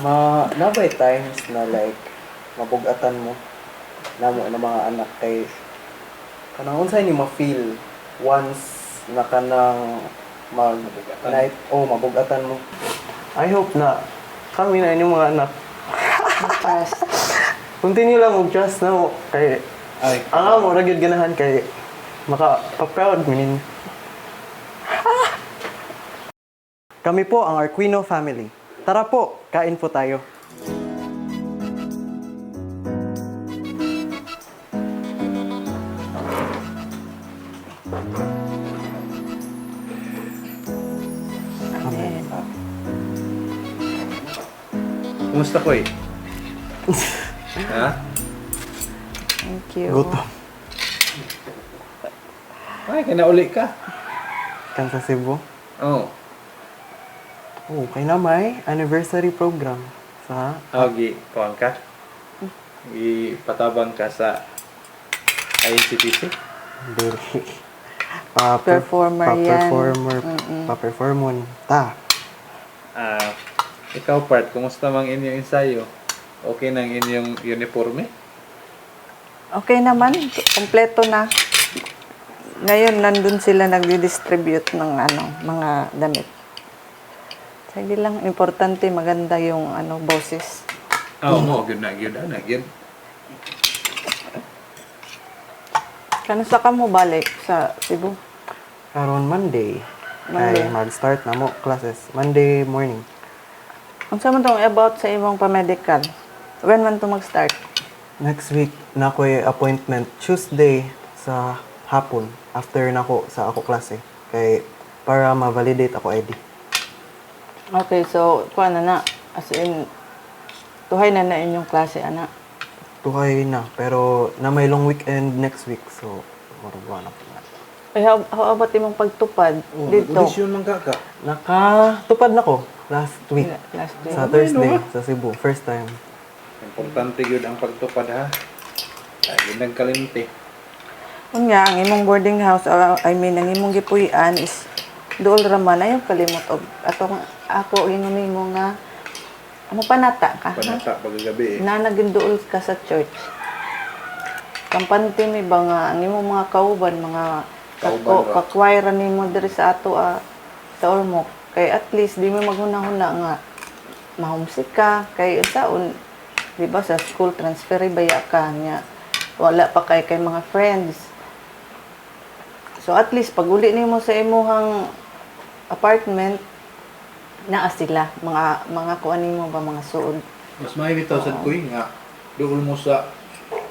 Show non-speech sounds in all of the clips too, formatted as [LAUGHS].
Ma, nabay times na like, mabugatan mo na mo na mga anak kay kanang unsay ni ma-feel once na kanang mag Mabugatan. night oh mabugatan mo I hope na kami na inyong mga anak Trust. [LAUGHS] continue lang og trust na mo kay Ay, ang amo ra gyud ganahan kay maka pa-proud minin [LAUGHS] Kami po ang Arquino family. Tara po, kain po tayo. Amen. Kumusta ko eh? [LAUGHS] ha? Thank you. Gutom. Ay, kinauli ka. Kan sa Cebu. Oo. Oh, kay na may anniversary program sa Oh, gi, kuhan ka. Ipatabang ka sa ICPC. Dili. [LAUGHS] Pa Performer yan. Pa-performer. Mm-mm. Pa-performon. Ta. Ah, ikaw part, kumusta mang inyong ensayo? Okay nang inyong uniforme? Okay naman, kompleto na. Ngayon, nandun sila nagdi-distribute ng ano, mga damit. Sige lang, importante, maganda yung ano, boses. Oo, mo, gyud na, gyud na, gyud. Kanusta ka mo balik sa Cebu? Karon Monday. Monday. Kay mag-start na mo classes. Monday morning. Ang sa man tong about sa imong pa-medical? When man to mag-start? Next week, na ko appointment Tuesday sa hapon after nako sa ako klase. Kay para ma-validate ako ID. Okay, so, kuha na na. As in, tuhay na na inyong klase, ana. Tuhay na. Pero na may long weekend next week. So, marugwa na po na. Eh, how, how about imong pagtupad dito? Audition man ka ka. Nakatupad na ko last week. Last day. Sa Thursday, sa Cebu. First time. Importante gyud ang pagtupad ha. Ay, gyud nagkalimti. Kung nga, ang imong boarding house, or, I mean, ang imong gipuy-an is dool raman ayaw kalimot og atong ako ingon nimo nga ano panata ka? Panata paggabi eh. na naging dool ka sa church kampante mi ba nga ang imong mga kauban mga kako ra. kakwayra nimo diri sa ato ah, sa Ormoc kay at least di mo maghunahuna nga mahumsik ka kay saon di ba sa school transfer baya ka nya wala pa kay kay mga friends so at least pag uli nimo sa imuhang apartment naa sila mga mga kuan nimo ba mga suod Mas may bitaw sa kuy nga dool mo sa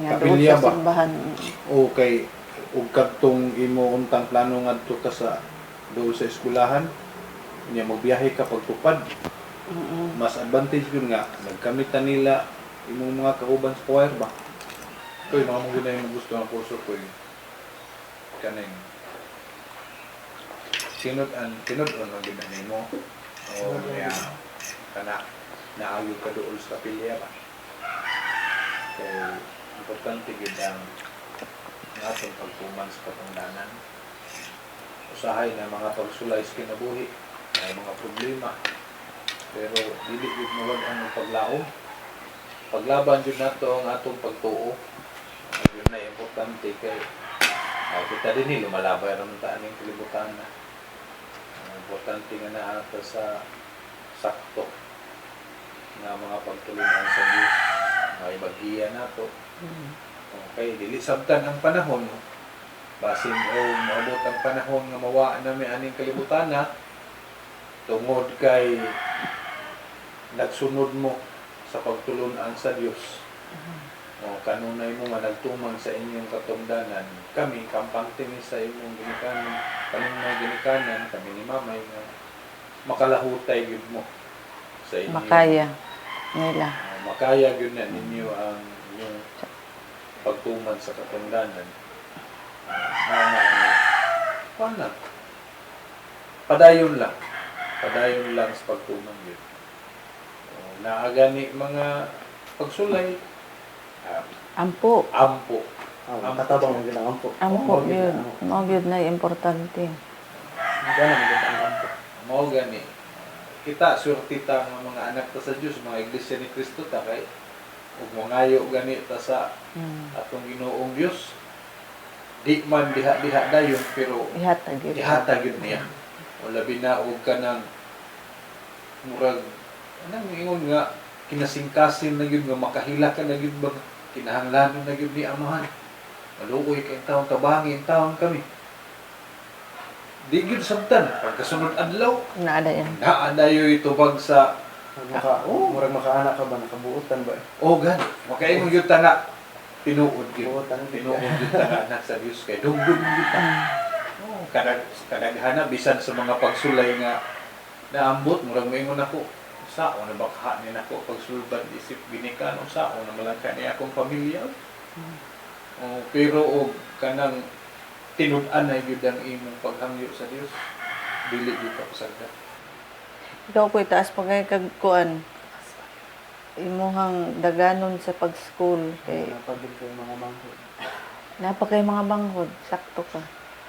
nga doon Kapilya sa ba? simbahan o kay ug kadtong imo untang plano ngadto ka sa dool sa eskwelahan nya magbiyahe ka pagtupad Mm-mm. mas advantage yun nga nagkamitan nila imong mga kauban sa choir ba Koy, mga mga na yung gusto ng kurso ko yun. Kaning. Sinod an, sinod an ang ginanay mo. O, kaya, kana, naayog ka doon sa kapilya ba. Kaya, importante yun ang atong pagtuman sa katungdanan. Usahay na mga pagsulay sa kinabuhi, may mga problema. Pero, dili yun mawag ang paglaom. Paglaban yun nato ang atong pagtuo. Yun na importante kay ah, kita din eh, lumalabay naman taan yung kalibutan na. Importante nga na ata sa sakto nga mga pagtulungan sa Diyos. May maghiya na to. Okay, dili sabtan ang panahon. Basin o maabot ang panahon nga mawaan na may aning kalibutan na tungod kay nagsunod mo sa pagtulunan sa Diyos. O kanunay mo nga nagtumang sa inyong katungdanan, kami kampang tini sa imong ginikanan, kanunay ginikanan, kami ni mamay nga makalahutay gyud mo sa inyong makaya nila Ah, makaya gyud na ninyo ang inyong pagtuman sa katungdanan. Nga nga nga, wala. Padayon lang. Padayon lang sa pagtuman yun. O, Naaga ni mga pagsulay, ah, ampo ampo. Ah, katabang mo ginang ampo. ampo yun mao gyud na importante Gana mo ginang ampo. Mao gani. kita swerte ta nga mga anak ta sa Dios mga iglesia ni Kristo ta kay ug mangayo gani ta sa Mm. atong Ginoong Dios di man diha-diha dayon pero Ihatag yun. ihatag yun niya o labi na og kanang murag anong ingon nga kinasingkasin na yun nga makahila ka na yun ba kinahanglanon na yun ni amahan maluoy kay taon tabangin taon kami. Di gyud sabtan pagkasunod adlaw. Naada yan. naa dayo itubag sa Maka, Oo. murag makaanak ka ba? Nakabuutan ba? oh gan makaingon gyud ta nga tinuod gyud Buutan. tinuod gyud ta nga anak sa Dios kay dugdug gyud ta. Oh, kadag kadaghana bisan sa mga pagsulay nga naambot murag moingon ako. Sao na baka ni nako pagsulbad isip ginikan o sao na malangka ni akong pamilya oh, pero og kanang tinud-an na gyud ang imong paghangyo sa Dios dili gyud ka pasagda Ikaw ko itaas pa kay kagkuan. Imuhang daganon sa pag-school kay Napagod ko yung mga mangkot. napa kay mga manghod, sakto ka.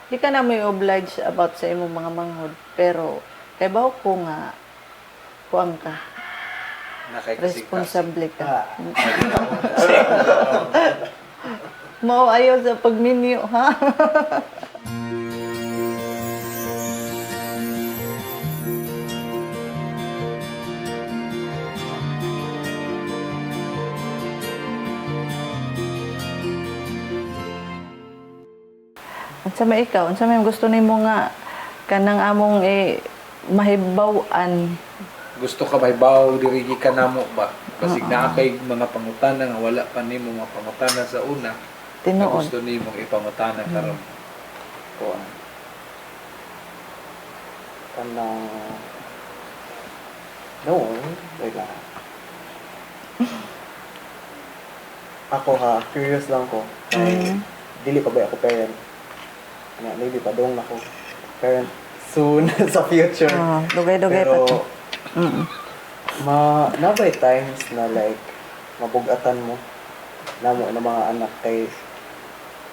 Di ka na may oblige about sa imong mga manghod, pero kay bawo ko nga kuang ka, responsable ka. Ah. [LAUGHS] Mao ayaw sa pagminyo ha. Unsa may ikaw? Unsa may gusto nimo nga kanang among eh, mahibaw-an gusto ka ba baw diri ka namo ba kasi naa kay mga pangutana nga wala pa nimo mga pangutana sa una na tinuod. gusto nimo ipangutana karon Kuan. Kanang... No, wait lang. [LAUGHS] Ako ha, curious lang ko. Kay, Mm. dili pa ba ako parent? Ano, maybe pa dong ako parent soon [LAUGHS] sa future. Ah, dugay-dugay pa to. Pero, Mm. ma, na by times na like, mabugatan mo, namo na mga anak kay,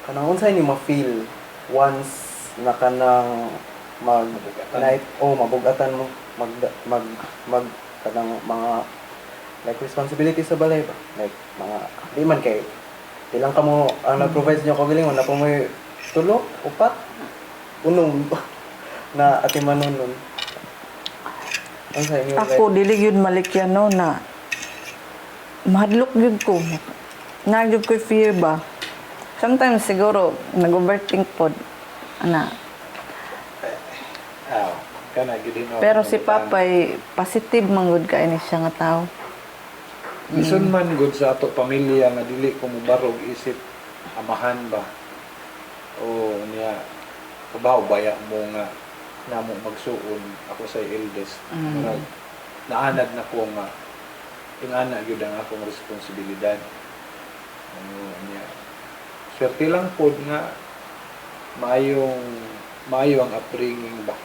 kanang unsay ni ma-feel once na kanang mag Mabugatan. night oh mabugatan mo mag mag mag kanang mga like responsibility sa balay ba like mga di man kay di lang kamo ang nag-provide niyo kagalingon na po mo tulo upat unom [LAUGHS] na atimanon nun ang sa inyo Ako dili gyud malikyan no na mahadlok gyud ko. Nagyud ko fear ba. Sometimes siguro nag-overthink pod ana. aw kana gid no Pero si Papay positive man gud kay ni siya nga tao. Lison man gud sa ato pamilya nga dili ko mubarog isip amahan ba o niya kabaw baya mo nga namo magsuon ako sa eldest Mm. Murag, naanad na ko nga ingana gyud ang akong responsibilidad ano niya swerte lang pod nga maayong maayo ang upbringing ba?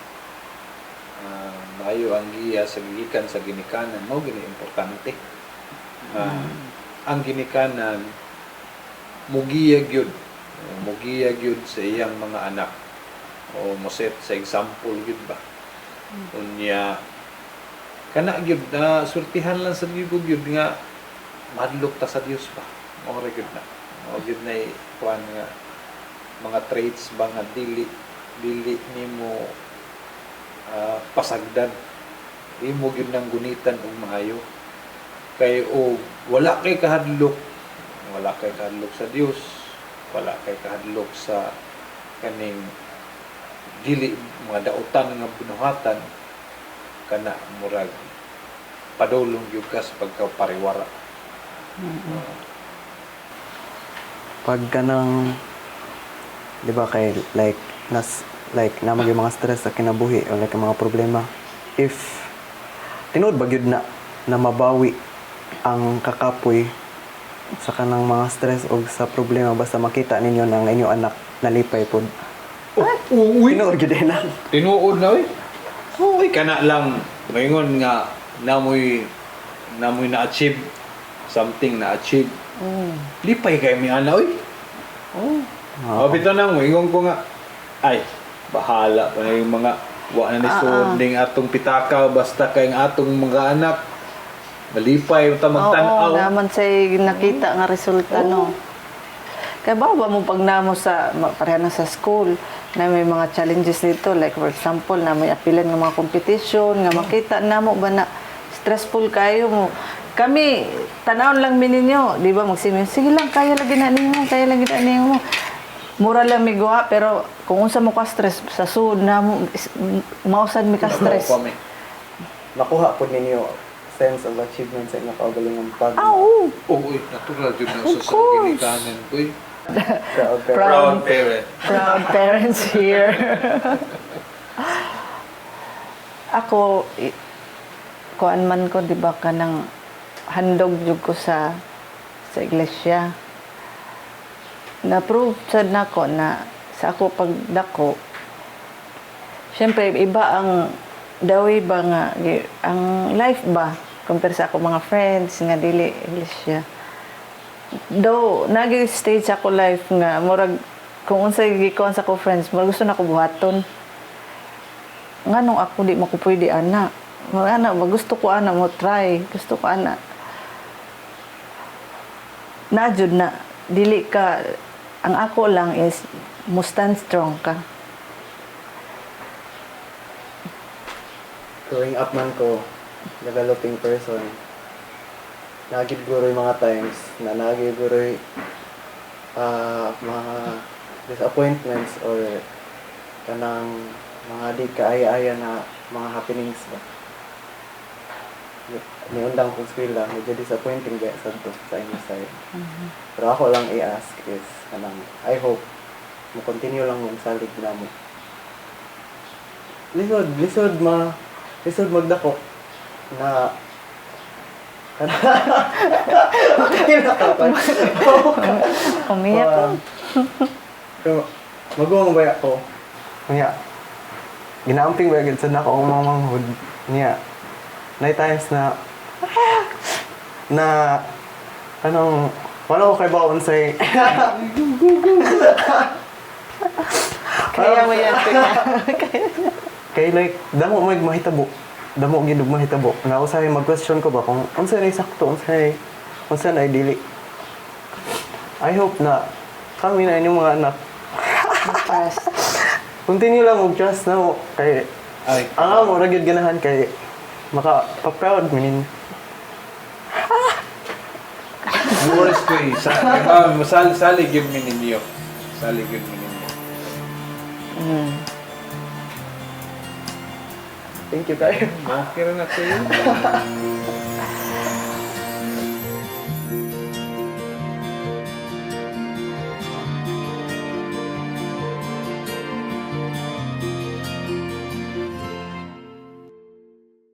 Ah, maayo ang giya sa gikan sa ginikanan mao gini importante Ah, ang ginikanan mugiyag yun mugiyag yun sa iyang mga anak. O moset sa example yun ba? Unya kana gyud na surtihan lang sa yun nga madlok ta sa Dios ba? Mo gyud na mo gyud na kuan nga mga traits ba nga dili dili nimo ah, pasagdan. Imo gyud nang gunitan og maayo. Kay o wala kay kahadlok. Wala kay kahadlok sa Dios wala kay kahadlok sa kaning dili mga dautan nga bunuhatan kana murag padulong gyud ka sa pagkapariwara pag kanang di ba kay like nas like na yung mga stress sa kinabuhi o like mga problema if tinuod ba na na mabawi ang kakapoy sa kanang mga stress o sa problema basta makita ninyo na ang inyong anak nalipay pod oh, uy tinuod gyud na. Tinuod na uy. Uy kana lang. Maingon nga namoy namoy na achieve something na achieve Mm. lipay kay mi ana uy oh Oo. oh bitaw nang moingon ko nga ay bahala pa na yung mga Wa na ni Ah, ah. ning atong pitaka basta kay atong mga anak malipay ta Oo, magtan-aw. naman sa nakita nga resulta, no. Kaya ba ba mo pag namo sa, pareha na sa school, na may mga challenges dito, like for example, na may apilan ng mga competition, nga makita namo ba na stressful kayo mo. Kami, tanawon lang mi ninyo, di ba, magsimin, sige lang, kaya lagi na ninyo, kaya lagi na ninyo. Mura lang mi guha, pero kung unsa mo ka stress, sa sud na mo, mausad mi ka stress. Nakuha. Nakuha po ninyo sense of achievement sa inyong kaugalingong pag Ah, oo. Oh, uy, natural jud na sa course. ginikanan ko. eh. proud. Proud parent. proud parents here. [LAUGHS] ako, kuan man ko, di ba, kanang handog jud ko sa sa iglesia. Na-prove sad nako na sa ako pagdako, syempre, iba ang dawi ba nga, ang life ba, compare sa ako mga friends nga dili iglesia. Though, nagi stage ako life nga, murag, kung unsay gikuan sa ko friends, murag gusto na buhaton. Nga nung ako di mo ko pwede ana. Ana, gusto ko ana mo try. Gusto ko ana. Najud na, dili ka, ang ako lang is, mo stand strong ka. growing up man ko, developing person, nagid guroy mga times na nagid guroy ah, mga disappointments or kanang mga di kaaya-aya na mga happenings ba. Ni- Niundang kong skwela, medyo disappointing ba sa to sa inyo side. Pero ako lang i-ask is, kanang, I hope, mo continue lang mong salig na mo. Lisod, lisod ma, lisod magdako na [LAUGHS] Umiyak ko. [LAUGHS] Pero, magawang ba ako? Niya, ginaamping ba agad sa nako ang mga manghod. Niya, night times na, na, anong, wala ko kay baon say, Kaya mo yan. [LAUGHS] kay like, damo mo mahitabo. Damo gid mahitabo. Na usahay mag-question ko ba kung unsa na sakto, unsa na unsa na dili. I hope na kami na inyong mga anak. Continue lang og trust na mo kay Ay, ang amo ra ganahan kay maka pa-proud minin. Worst eh. Sa, ah, masali, salig yun mi ninyo. Salig yun mi ninyo. Mm. Thank you kayo. Okay na na kayo. [LAUGHS]